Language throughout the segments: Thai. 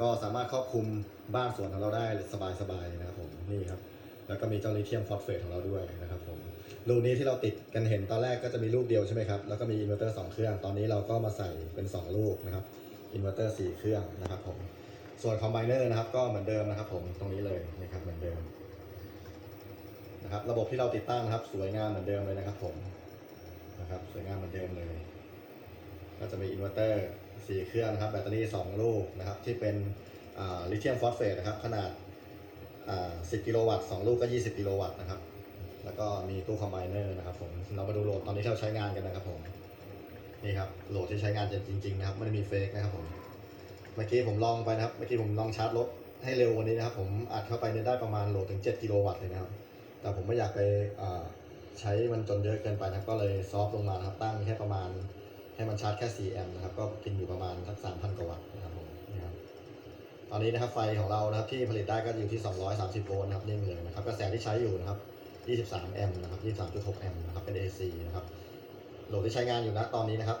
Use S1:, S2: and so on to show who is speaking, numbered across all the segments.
S1: ก็สามารถครอบคลุมบ้านสวนของเราได้สบายๆนะครับผมนี่ครับ แล้วก็มีเจ้าลิเธียมฟอสเฟตของเราด้วยนะครับผมลูกนี้ที่เราติดกันเห็นตอนแรกก็จะมีลูกเดียวใช่ไหมครับแล้วก็มีอินเวอร์เตอร์สองเครื่อง ตอนนี้เราก็มาใส่เป็น 2 ลูกนะครับอินเวอร์เตอร์สี่เครื่องนะครับผมส่วนคอมไบเนอร์นะครับก็เหมือนเดิมนะครับผมตรงนี้เลยนะครับเหมือนเดิมนะครับระบบที่เราติดตั้งนะครับ สวยงามเหมือนเดิมเลยนะครับผมนะครับสวยงามเหมือนเดิมเลย ก็จะมีอินเวอร์เตอร์ สี่เครื่องนะครับแบตเตอรี่2ลูกนะครับที่เป็นลิเธียมฟอสเฟตนะครับขนาดอ่า10กิโลวัตต์2ลูกก็20กิโลวัตต์นะครับแล้วก็มีตู้คอมไบเนอร์นะครับผมเรามาดูโหลดตอนนี้ที่เราใช้งานกันนะครับผมนี่ครับโหลดที่ใช้งานจริงๆนะครับไม่ได้มีเฟกนะครับผมเมื่อกี้ผมลองไปนะครับเมื่อกี้ผมลองชาร์จรถให้เร็วกว่านี้นะครับผมอัดเข้าไปเนี่ยได้ประมาณโหลดถึง 7 กิโลวัตต์เลยนะครับ แต่ผมไม่อยากไปใช้มันจนเยอะเกินไปนะก็เลยซอฟต์ลงมาครับตั้งแค่ประมาณ ให้มันชาร์จแค่4แอมป์นะครับ ก็กินอยู่ประมาณสัก3,000 กว่าวัตต์นะครับผมนี่ครับตอนนี้นะครับไฟของเรานะครับที่ผลิตได้ก็อยู่ที่ 230 โวลต์นะครับนิ่งเลยนะครับกระแสที่ใช้อยู่นะครับ 23 แอมป์นะครับ 23.6 แอมป์นะครับเป็น AC นะครับโหลดที่ใช้งานอยู่นะตอนนี้นะครับ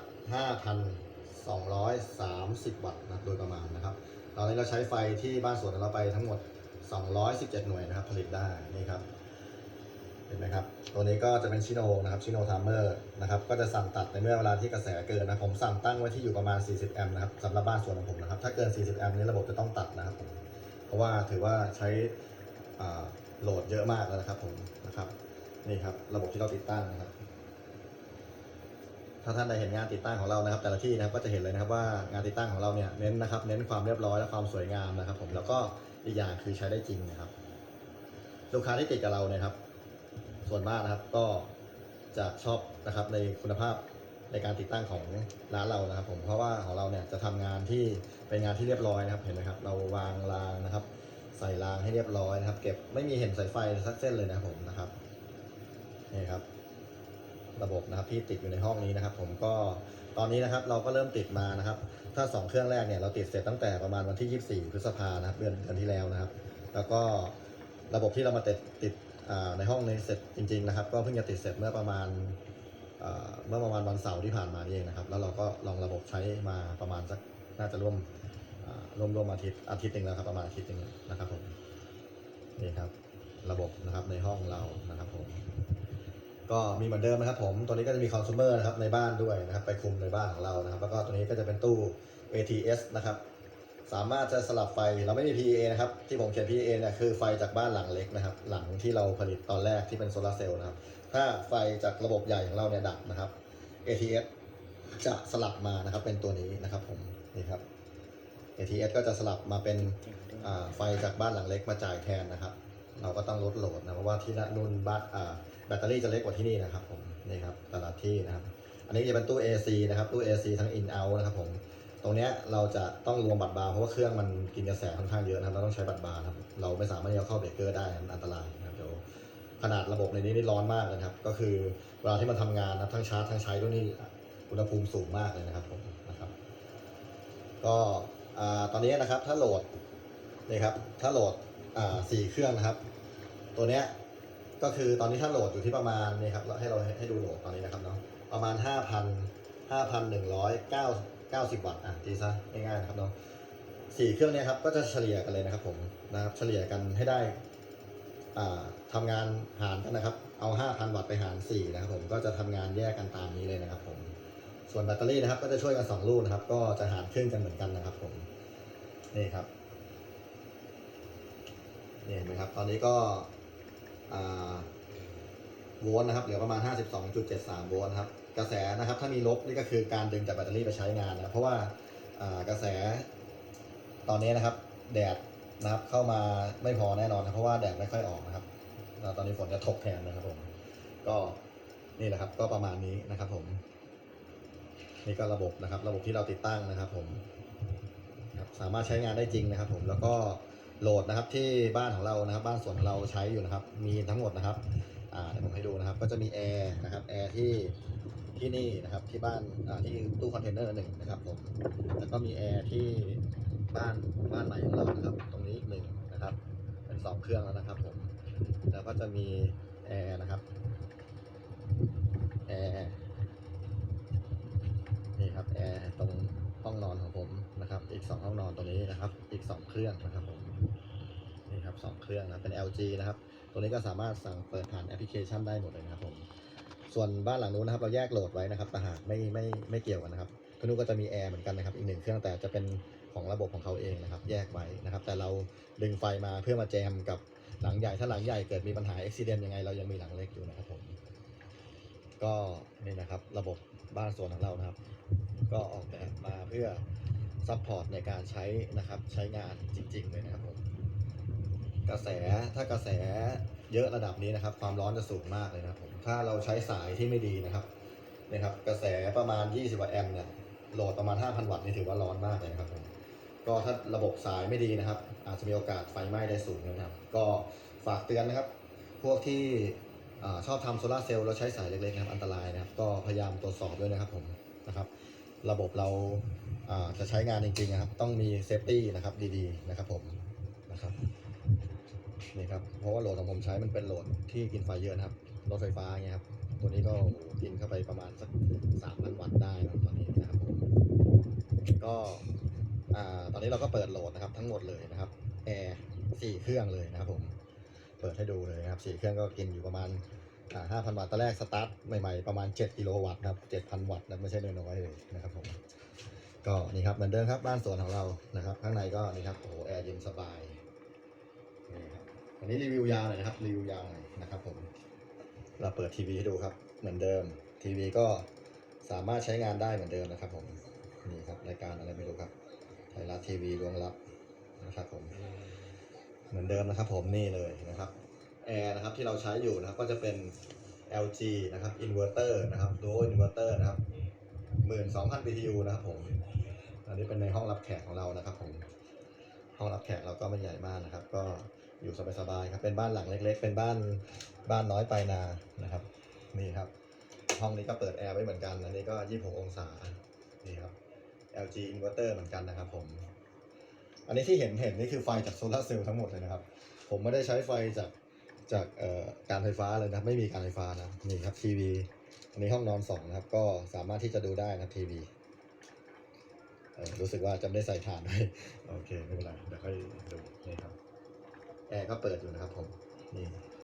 S1: 5,230 วัตต์นะโดยประมาณนะครับตอนนี้เราใช้ไฟที่บ้านสวนเราไปทั้งหมด 217 หน่วยนะครับผลิตได้นี่ครับ ห็นไหมครับตัวนี้ก็จะเป็นชิโนนะครับชิโนทามเมอร์นะครับก็จะสั่งตัดในเมื่อเวลาที่กระแสเกินนะผมสั่งตั้งไว้ที่อยู่ประมาณ 40 แอมป์นะครับสำหรับบ้านสวนของผมนะครับถ้าเกิน 40 แอมป์นี้ระบบจะต้องตัดนะครับผมเพราะว่าถือว่าใช้โหลดเยอะมากแล้วนะครับผมนะครับนี่ครับระบบที่เราติดตั้งนะครับ ถ้าท่านได้เห็นงานติดตั้งของเรานะครับ แต่ละที่นะครับก็จะเห็นเลยนะครับว่างานติดตั้งของเราเนี่ยเน้นนะครับ เน้นความเรียบร้อยและความสวยงามนะครับ ผมแล้วก็อีกอย่างคือใช้ได้จริงนะครับ ลูกค้าที่ติดกับเราเนี่ยครับ ส่วนมากนะครับก็จะชอบนะครับในคุณภาพในการติดตั้งของร้านเรานะครับ ผมเพราะว่าของเราเนี่ยจะทำงานที่เป็นงานที่เรียบร้อยนะครับเห็นไหมครับ เราวางรางนะครับ ใส่รางให้เรียบร้อยนะครับ เก็บไม่มีเห็นสายไฟสักเส้นเลยนะครับผมนะครับนี่ครับ ระบบนะครับที่ติดอยู่ในห้องนี้นะครับ ผมก็ตอนนี้นะครับเราก็เริ่มติดมานะครับ ถ้า 2 เครื่องแรกเนี่ยเราติดเสร็จตั้งแต่ประมาณวันที่ 24 พฤษภานะครับเดือนเดือนที่แล้วนะครับ แล้วก็ระบบที่เรามาติดติด ในห้องในเสร็จจริงๆนะครับ ก็เพิ่งจะติดเสร็จเมื่อประมาณเมื่อประมาณวันเสาร์ที่ผ่านมานี่เองนะครับ แล้วเราก็ลองระบบใช้มาประมาณสักน่าจะร่วมร่วมร่วมอาทิตย์อาทิตย์หนึ่งแล้วครับประมาณอาทิตย์หนึ่งนะครับผมนี่ครับระบบนะครับในห้องเรานะครับผมก็มีเหมือนเดิมนะครับ ผมตัวนี้ก็จะมีคอน sumer นะครับในบ้านด้วยนะครับ ไปคุมในบ้านของเรานะครับ แล้วก็ตัวนี้ก็จะเป็นตู้ ATS นะครับ สามารถจะสลับไฟเราไม่มี PA นะครับ ที่ผมเขียน PA เนี่ยคือไฟจากบ้านหลังเล็กนะครับ หลังที่เราผลิตตอนแรกที่เป็นโซลาร์เซลล์นะครับ ถ้าไฟจากระบบใหญ่ของเราเนี่ยดับนะครับ ATS จะสลับมานะครับเป็นตัวนี้นะครับผมนี่ครับ ATS ก็จะสลับมาเป็นไฟจากบ้านหลังเล็กมาจ่ายแทนนะครับ เราก็ต้องลดโหลดนะเพราะว่าที่นู่นบ้านแบตเตอรี่จะเล็กกว่าที่นี่นะครับผมนี่ครับแต่ละที่นะครับ อันนี้จะเป็นตู้ AC นะครับตู้ AC ทั้ง in out นะครับผม ตรงเนี้ยเราจะต้องรวมบัตรบาร์เพราะว่าเครื่องมันกินกระแสค่อนข้างเยอะนะครับ เราต้องใช้บัตรบาร์ครับ เราไม่สามารถที่จะเข้าเบรกเกอร์ได้มันอันตรายนะครับเดี๋ยวขนาดระบบในนี้นี่ร้อนมากเลยครับ ก็คือเวลาที่มันทำงานนะครับทั้งชาร์จทั้งใช้ด้วยนี่อุณหภูมิสูงมากเลยนะครับผมนะครับ ก็ตอนนี้นะครับถ้าโหลดนี่ครับถ้าโหลดสี่เครื่องนะครับ ตัวเนี้ยก็คือตอนนี้ถ้าโหลดอยู่ที่ประมาณนี่ครับให้เราให้ดูโหลดตอนนี้นะครับเนาะประมาณ 5,000 5,190 90 วัตต์อะตีซะง่ายๆนะครับเนาะสี่เครื่องนี้ครับก็จะเฉลี่ยกันเลยนะครับผมนะครับเฉลี่ยกันให้ได้อ่าทำงานหารกันนะครับ เอา 5,000 วัตต์ไปหาร 4 นะครับผมก็จะทำงานแยกกันตามนี้เลยนะครับผมส่วนแบตเตอรี่นะครับ ก็จะช่วยกัน 2 ลูกนะครับ ก็จะหารครึ่งกันเหมือนกันนะครับผมนี่ครับนี่เห็นไหมครับ ตอนนี้ก็อ่าโวลต์นะครับเหลือประมาณ 52.73 โวลต์ครับ กระแสนะครับ ถ้ามีลบนี่ก็คือการดึงจากแบตเตอรี่ไปใช้งานนะเพราะว่ากระแสตอนนี้นะครับ แดดนะครับเข้ามาไม่พอแน่นอนนะเพราะว่าแดดไม่ค่อยออกนะครับตอนนี้ฝนจะตกแทนนะครับผมก็นี่แหละครับ ก็ประมาณนี้นะครับ ผม นี่ก็ระบบนะครับ ระบบที่เราติดตั้งนะครับ ผมสามารถใช้งานได้จริงนะครับ ผมแล้วก็โหลดนะครับที่บ้านของเรานะครับ บ้านสวนของเราใช้อยู่นะครับ มีทั้งหมดนะครับเดี๋ยวผมให้ดูนะครับ ก็จะมีแอร์นะครับแอร์ที่ ที่นี่นะครับที่บ้านที่ตู้คอนเทนเนอร์หนึ่งนะครับผมแล้วก็มีแอร์ที่บ้านบ้านใหม่ของเรานะครับ ตรงนี้อีกหนึ่งนะครับ เป็นสองเครื่องแล้วนะครับผมแล้วก็จะมีแอร์นะครับแอร์นี่ครับแอร์ตรงห้องนอนของผมนะครับ อีกสองห้องนอนตรงนี้นะครับ อีกสองเครื่องนะครับผมนี่ครับสองเครื่องนะเป็น LG นะครับ ตัวนี้ก็สามารถสั่งเปิดผ่านแอปพลิเคชันได้หมดเลยนะครับผม ส่วนบ้านหลังนู้นนะครับ เราแยกโหลดไว้นะครับต่หากไม่ไม่ไม่เกี่ยวกันนะครับตัวนู้นก็จะมีแอร์เหมือนกันนะครับอีกหนึ่งเครื่องแต่จะเป็นของระบบของเขาเองนะครับ แยกไว้นะครับ แต่เราดึงไฟมาเพื่อมาแจมกับหลังใหญ่ถ้าหลังใหญ่เกิดมีปัญหาอุบิเหตุยังไงเรายังมีหลังเล็กอยู่นะครับผมก็นี่นะครับ ระบบบ้านส่วนของเรานะครับ ก็ออกแบบมาเพื่อซัพพอร์ตในการใช้นะครับใช้งานจริง ๆ เลยนะครับผมกระแสถ้ากระแสเยอะระดับนี้นะครับ ความร้อนจะสูงมากเลยนะครับผ ถ้าเราใช้สายที่ไม่ดีนะครับนะครับ กระแสประมาณ 20วัตต์แอมป์เนี่ยโหลดประมาณ 5,000 วัตต์นี่ถือว่าร้อนมากเลยนะครับผมก็ถ้าระบบสายไม่ดีนะครับ อาจจะมีโอกาสไฟไหม้ได้สูงนะครับ ก็ฝากเตือนนะครับ พวกที่อชอบทำโซลาเซลล์แล้วใช้สายเล็กๆนะครับอันตรายนะครับ ก็พยายามตรวจสอบด้วยนะครับผมนะครับ ระบบเราอ่าจะใช้งานจริงๆนะครับ ต้องมีเซฟตี้นะครับดีๆนะครับผมนะครับนี่ครับเพราะว่าโหลดของผมใช้มันเป็นโหลดที่กินไฟเยอะนะครับ รถไฟฟ้าเงี้ยครับ ตัวนี้ก็กินเข้าไปประมาณสักสามพันวัตต์ได้นะตอนนี้นะครับ ก็อ่าตอนนี้เราก็เปิดโหลดนะครับ ทั้งหมดเลยนะครับแอร์สี่เครื่องเลยนะครับผม เปิดให้ดูเลยนะครับสี่เครื่องก็กินอยู่ประมาณอ่าห้าพันวัตต์ตอนแรกสตาร์ทใหม่ ๆ ประมาณเจ็ดกิโลวัตต์นะครับเจ็ดพันวัตต์นะไม่ใช่น้อยๆเลยนะครับผม ก็นี่ครับเหมือนเดิมครับบ้านสวนของเรานะครับ ข้างในก็นี่ครับโอ้โหแอร์เย็นสบายนี่ครับอันนี้รีวิวยาวหน่อยนะครับรีวิวยาวหน่อยนะครับผม เราเปิดทีวีให้ดูครับ เหมือนเดิมทีวีก็สามารถใช้งานได้เหมือนเดิมนะครับผมนี่ครับรายการอะไรไม่รู้ครับไทยรัฐทีวีรวงรับนะครับผมเหมือนเดิมนะครับผมนี่เลยนะครับแอร์นะครับที่เราใช้อยู่นะครับก็จะเป็น LG นะครับอินเวอร์เตอร์นะครับโดอินเวอร์เตอร์นะครับ 12,000 BTU นะครับผม อันนี้เป็นในห้องรับแขกของเรานะครับผม ห้องรับแขกเราก็ไม่ใหญ่มากนะครับ ก็ อยู่สบายๆครับ เป็นบ้านหลังเล็ก ๆ เป็นบ้านบ้านน้อยปลายนานะครับ นี่ครับ ห้องนี้ก็เปิดแอร์ไว้เหมือนกันอันนี้ก็26องศานี่ครับ LG inverter เหมือนกันนะครับผม อันนี้ที่เห็นเห็นนี่คือไฟจากโซลาร์เซลล์ทั้งหมดเลยนะครับ ผมไม่ได้ใช้ไฟจากจากเอ่อการไฟฟ้าเลยนะไม่มีการไฟฟ้านะนี่ครับทีวีอันนี้ห้องนอนสองนะครับ ก็สามารถที่จะดูได้นะทีวีรู้สึกว่าจะได้ใส่ถ่านด้วยโอเคไม่เป็นไรเดี๋ยวค่อยดูนี่ครับ แอร์ก็เปิดอยู่นะครับผมนี่